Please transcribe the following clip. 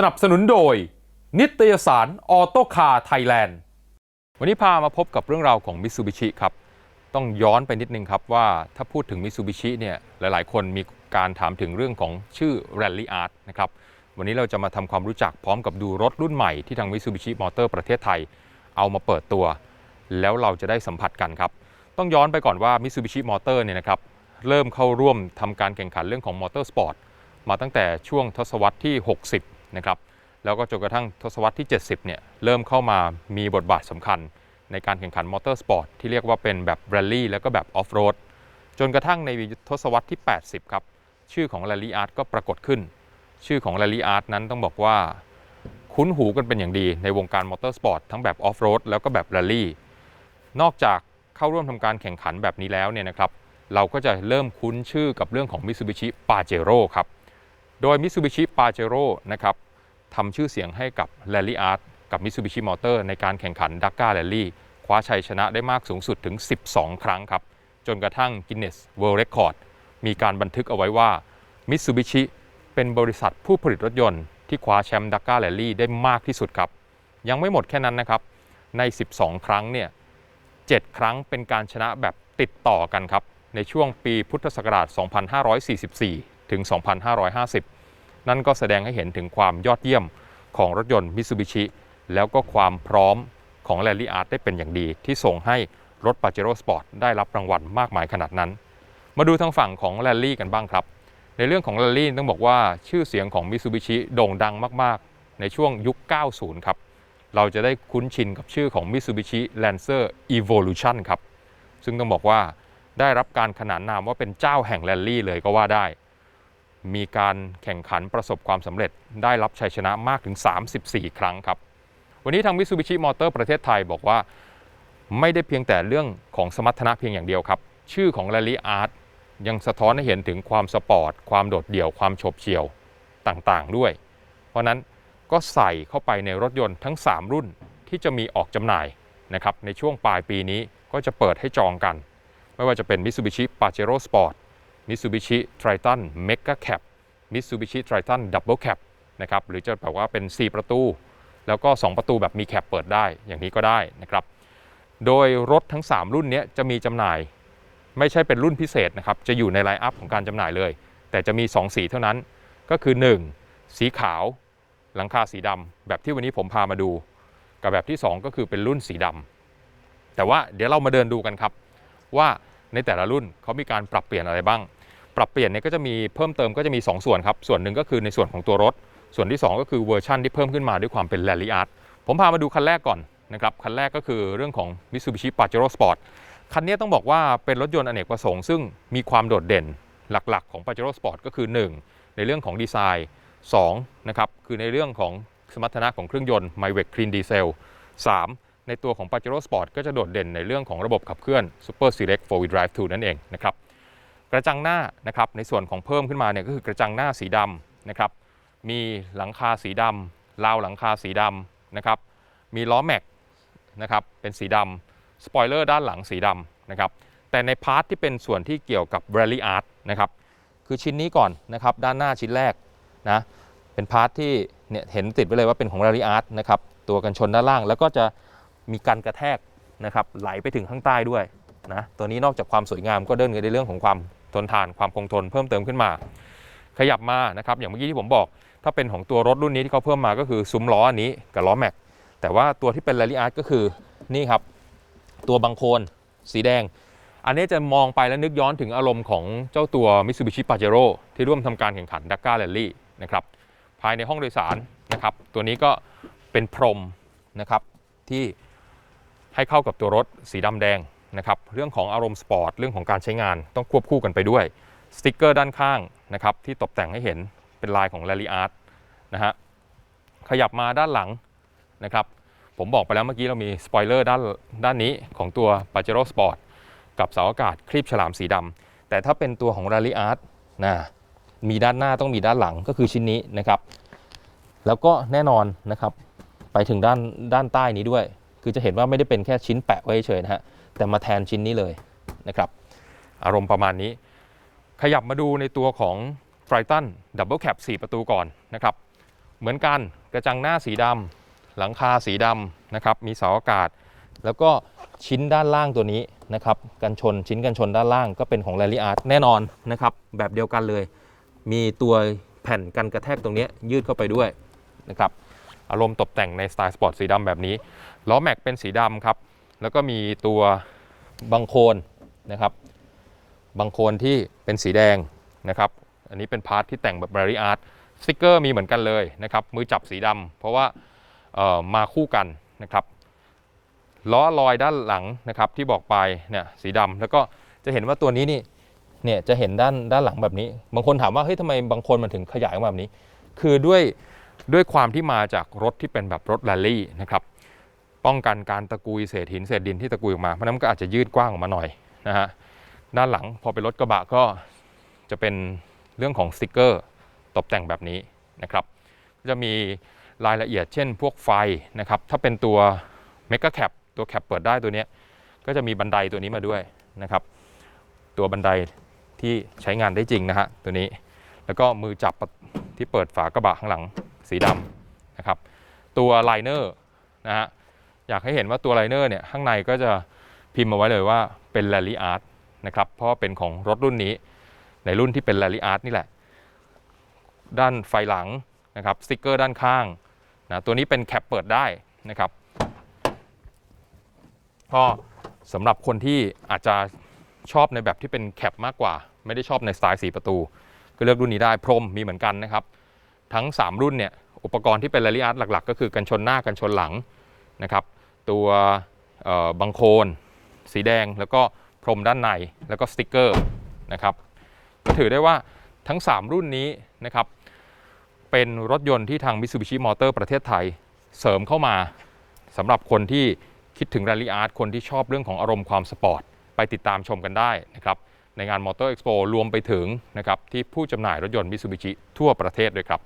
สนับสนุนโดย นิตยสารออโตคาร์ไทยแลนด์ วันนี้พามาพบกับเรื่องราวของมิ t ซูบิชิครับ ต้องย้อนไปนิดนึงครับว่าถ้าพูดถึงมิ t ซูบิชิเนี่ยหลายๆ คนมีการถามถึงเรื่องของชื่อ Rally Art นะครับ วันนี้เราจะมาทำความรู้จักพร้อมกับดูรถรุ่นใหม่ที่ทางมิ t ซูบิชิมอเตอร์ประเทศไทย เอามาเปิดตัว แล้วเราจะได้สัมผัสกันครับ ต้องย้อนไปก่อนว่ามิ t ซูบิชิมอเตอร์เนี่ยนะครับเริ่มเข้าร่วมทำการแข่งขันเรื่องของมอเตอร์สปอร์ตมาตั้งแต่ช่วงทศวรรษที่ 60 นะครับแล้วก็จนกระทั่งทศวรรษที่ 70เนี่ยเริ่มเข้ามามีบทบาทสำคัญ ในการแข่งขันมอเตอร์สปอร์ตที่เรียกว่าเป็นแบบแรลลี่แล้วก็แบบออฟโรดจนกระทั่งในทศวรรษที่ 80 ครับ ชื่อของ Rally Art ก็ปรากฏขึ้น ชื่อของ Rally Art นั้นต้องบอกว่า คุ้นหูกันเป็นอย่างดีในวงการมอเตอร์สปอร์ตทั้งแบบออฟโรดแล้วก็แบบแรลลี่นอกจากเข้าร่วมทำการแข่งขันแบบนี้แล้วเนี่ยนะครับเราก็จะเริ่มคุ้นชื่อกับเรื่องของ Mitsubishi Pajero ครับ โดย Mitsubishi Pajero นะครับ ทำชื่อเสียงให้กับ Rally Art กับ Mitsubishi Motor ในการแข่งขัน Dakar Rally คว้าชัยชนะได้มากสูงสุดถึง 12 ครั้งครับ จนกระทั่ง Guinness World Record มีการบันทึกเอาไว้ว่า Mitsubishi เป็นบริษัทผู้ผลิตรถยนต์ที่คว้าแชมป์ Dakar Rally ได้มากที่สุดครับ ยังไม่หมดแค่นั้นนะครับ ใน 12 ครั้งเนี่ย 7 ครั้งเป็นการชนะแบบติดต่อกันครับ ในช่วงปีพุทธศักราช 2544 ถึง 2550 นั่นก็แสดงให้เห็นถึงความยอดเยี่ยมของรถยนต์มิ t ซูบิชิแล้วก็ความพร้อมของ Rally Art ได้เป็นอย่างดี ที่ส่งให้รถ Pajero Sport ได้รับรางวัลมากมายขนาดนั้น มาดูทางฝั่งของ Rally กันบ้างครับ ในเรื่องของ Rally ต้องบอกว่าชื่อเสียงของมิ t ซูบิชิโด่งดังมาก ๆ ในช่วงยุค 90 ครับ เราจะได้คุ้นชินกับชื่อของ Mitsubishi Lancer Evolution ครับซึ่งต้องบอกว่าได้รับการขนานนามว่าเป็นเจ้าแห่งแรลลี่เลยก็ว่าได้ มีการแข่งขันประสบความสำเร็จ ได้รับชัยชนะมากถึง 34 ครั้งครับ วันนี้ทาง Mitsubishi Motor ประเทศไทยบอกว่าไม่ได้เพียงแต่เรื่องของสมรรถนะเพียงอย่างเดียวครับ ชื่อของ Rally Art ยังสะท้อนให้เห็นถึงความสปอร์ต ความโดดเดี่ยวความโฉบเฉี่ยวต่างๆ ด้วย เพราะนั้นก็ใส่เข้าไปในรถยนต์ทั้ง 3 รุ่นที่จะมีออกจำหน่ายนะครับในช่วงปลายปีนี้ก็จะเปิดให้จองกัน ไม่ว่าจะเป็น Mitsubishi Pajero Sport Mitsubishi Triton Mega Cab Mitsubishi Triton Double Cab นะครับหรือจะแบบว่าเป็น 4 ประตู แล้วก็ 2 ประตูแบบมีแคปเปิดได้อย่างนี้ก็ได้นะครับโดยรถทั้ง 3 รุ่นนี้จะมีจำหน่าย ไม่ใช่เป็นรุ่นพิเศษนะครับจะอยู่ในไลน์อัพของการจำหน่ายเลย แต่จะมี 2 สีเท่านั้น ก็คือ 1 สีขาว หลังคาสีดำแบบที่วันนี้ผมพามาดู กับแบบที่ 2 ก็คือเป็นรุ่นสีดำแต่ว่าเดี๋ยวเรามาเดินดูกันครับ ว่าในแต่ละรุ่นเขามีการปรับเปลี่ยนอะไรบ้าง ปรับเปลี่ยนเนี่ยก็จะมีเพิ่มเติมก็จะมี 2 ส่วนครับ ส่วนหนึ่งก็คือในส่วนของตัวรถ ส่วนที่ 2 ก็คือเวอร์ชันที่เพิ่มขึ้นมาด้วยความเป็น Rally Art ผมพามาดูคันแรกก่อนนะครับ คันแรกก็คือเรื่องของ Mitsubishi Pajero Sport คันนี้ต้องบอกว่าเป็นรถยนต์อเนกประสงค์ซึ่งมีความโดดเด่นหลักๆ ของ Pajero Sport ก็คือ 1 ในเรื่องของดีไซน์2นะครับคือในเรื่องของสมรรถนะของเครื่องยนต์ m y w e c Clean Diesel 3 ในตัวของ Pajero Sport ก็จะโดดเด่นในเรื่องของระบบขับเคลื่อน Super Select 4 Wheel Drive 2 นั่นเองนะครับ ระจังหน้านะครับในส่วนของเพิ่มขึ้นมาเนี่ยก็คือกระจังหน้าสีดำนะครับมีหลังคาสีดำราวหลังคาสีดำนะครับมีล้อแม็กนะครับเป็นสีดำสปอยเลอร์ด้านหลังสีดำนะครับแต่ในพาร์ทที่เป็นส่วนที่เกี่ยวกับ Rally Art นะครับคือชิ้นนี้ก่อนนะครับด้านหน้าชิ้นแรกนะเป็นพาร์ทที่เนี่ยเห็นติดไว้เลยว่าเป็นของ Rally Art นะครับตัวกันชนด้านล่างแล้วก็จะมีการกระแทกนะครับไหลไปถึงข้างใต้ด้วยนะตัวนี้นอกจากความสวยงามก็เดินในเรื่องของความ ทนทานความคงทนเพิ่มเติมขึ้นมา ขยับมานะครับอย่างเมื่อกี้ที่ผมบอก ถ้าเป็นของตัวรถรุ่นนี้ที่เขาเพิ่มมาก็คือซุ้มล้ออันนี้กับล้อแม็กแต่ว่าตัวที่เป็น Rally Art ก็คือนี่ครับ ตัวบังโคนสีแดง อันนี้จะมองไปแล้วนึกย้อนถึงอารมณ์ของเจ้าตัว Mitsubishi Pajero ที่ร่วมทำการแข่งขัน Dakar Rally นะครับภายในห้องโดยสารนะครับ ตัวนี้ก็เป็นพรมนะครับที่ให้เข้ากับตัวรถสีดำแดง นะครับเรื่องของอารมณ์สปอร์ตเรื่องของการใช้งานต้องควบคู่กันไปด้วยสติกเกอร์ด้านข้างนะครับที่ตกแต่งให้เห็นเป็นลายของ Rally Art นะฮะขยับมาด้านหลังนะครับผมบอกไปแล้วเมื่อกี้เรามีสปอยเลอร์ด้านด้านนี้ของตัว Pajero Sport กับเสาอากาศครีบฉลามสีดำแต่ถ้าเป็นตัวของ Rally Art นะมีด้านหน้าต้องมีด้านหลังก็คือชิ้นนี้นะครับ แล้วก็แน่นอนนะครับ ไปถึงด้านด้านใต้นี้ด้วย คือจะเห็นว่าไม่ได้เป็นแค่ชิ้นแปะไว้เฉยนะฮะแต่มาแทนชิ้นนี้เลยนะครับอารมณ์ประมาณนี้ ขยับมาดูในตัวของ Triton Double Cab 4ประตูก่อนนะครับเหมือนกันกระจังหน้าสีดำหลังคาสีดำนะครับมีเสาอากาศ แล้วก็ชิ้นด้านล่างตัวนี้นะครับกันชนชิ้นกันชนด้านล่างก็เป็นของ r a l l y Art แน่นอนนะครับแบบเดียวกันเลย มีตัวแผ่นกันกระแทกตรงนี้ยืดเข้าไปด้วยนะครับ อารมณ์ตกแต่งในสไตล์สปอร์ตสีดำแบบนี้ล้อแม็กเป็นสีดำครับ แล้วก็มีตัวบังโคลนนะครับบังโคลนที่เป็นสีแดงนะครับ อันนี้เป็นพาร์ทที่แต่งแบบ r a l l y Art สติกเกอร์มีเหมือนกันเลยนะครับ มือจับสีดำเพราะว่ามาคู่กันนะครับล้อลอยด้านหลังนะครับที่บอกไปเนี่ยสีดำแล้วก็จะเห็นว่าตัวนี้นี่เนี่ยจะเห็นด้านด้านหลังแบบนี้ บางคนถามว่าเฮ้ยทำไมบางคนมันถึงขยายออกมาแบบนี้ คือด้วย ด้วยความที่มาจากรถที่เป็นแบบรถแรลลี่นะครับป้องกันการตะกุยเศษหินเศษดินที่ตะกุยออกมาเพราะนั้นก็อาจจะยืดกว้างออกมาหน่อยนะฮะด้านหลังพอเป็นรถกระบะก็จะเป็นเรื่องของสติกเกอร์ตกแต่งแบบนี้นะครับก็จะมีรายละเอียดเช่นพวกไฟนะครับถ้าเป็นตัวเมก a แคปตัวแคปเปิดได้ตัวนี้ก็จะมีบันไดตัวนี้มาด้วยนะครับ ตัวบันไดที่ใช้งานได้จริงนะฮะตัวนี้ แล้วก็มือจับที่เปิดฝากระบะข้างหลัง สีดำนะครับ ตัวไลเนอร์นะฮะอยากให้เห็นว่าตัวไลเนอร์เนี่ยข้างในก็จะพิมพ์มาไว้เลยว่าเป็น Rally Art นะครับเพราะเป็นของรถรุ่นนี้ในรุ่นที่เป็น Rally Art นี่แหละ ด้านไฟหลังนะครับสติกเกอร์ด้านข้างนะตัวนี้เป็นแคปเปิดได้นะครับก็สำหรับคนที่อาจจะชอบในแบบที่เป็นแคปมากกว่า ไม่ได้ชอบในสไตล์สีประตู ก็เลือกรุ่นนี้ได้พรมมีเหมือนกันนะครับ ทั้ง 3 รุ่นเนี่ยอุปกรณ์ที่เป็น Rally Art หลัก ๆ ก็คือกันชนหน้ากันชนหลังนะครับ ตัวบังโคลนสีแดงแล้วก็พรมด้านในแล้วก็สติกเกอร์นะครับก็ถือได้ว่าทั้ง 3 รุ่นนี้นะครับเป็นรถยนต์ที่ทาง Mitsubishi Motor ประเทศไทยเสริมเข้ามาสำหรับคนที่คิดถึง Rally Art คนที่ชอบเรื่องของอารมณ์ความสปอร์ต ไปติดตามชมกันได้นะครับในงาน Motor Expo รวมไปถึงนะครับที่ผู้จำหน่ายรถยนต์ Mitsubishi ทั่วประเทศด้วยครับ